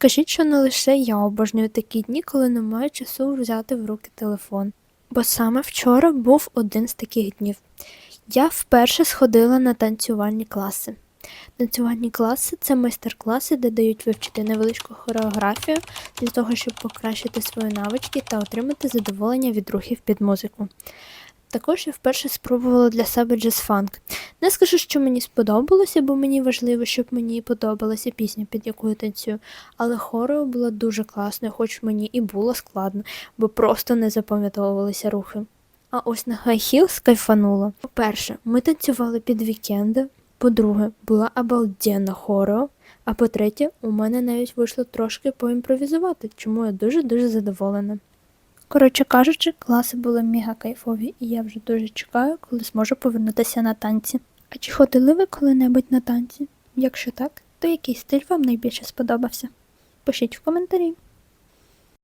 Скажіть, що не лише я обожнюю такі дні, коли не маю часу взяти в руки телефон. Бо саме вчора був один з таких днів. Я вперше сходила на танцювальні класи. Танцювальні класи це майстер-класи, де дають вивчити невеличку хореографію для того, щоб покращити свої навички та отримати задоволення від рухів під музику. Також я вперше спробувала для себе джаз-фанк. Не скажу, що мені сподобалося, бо мені важливо, щоб мені подобалася пісня, під яку я танцюю. Але хорео було дуже класно, хоч мені і було складно, бо просто не запам'ятовувалися рухи. А ось на Heels кайфанула. По-перше, ми танцювали під вікенди. По-друге, була обалденна хорео. А по-третє, у мене навіть вийшло трошки поімпровізувати, чому я дуже-дуже задоволена. Коротше кажучи, класи були мега кайфові, і я вже дуже чекаю, коли зможу повернутися на танці. А чи ходили ви коли-небудь на танці? Якщо так, то який стиль вам найбільше сподобався? Пишіть в коментарі.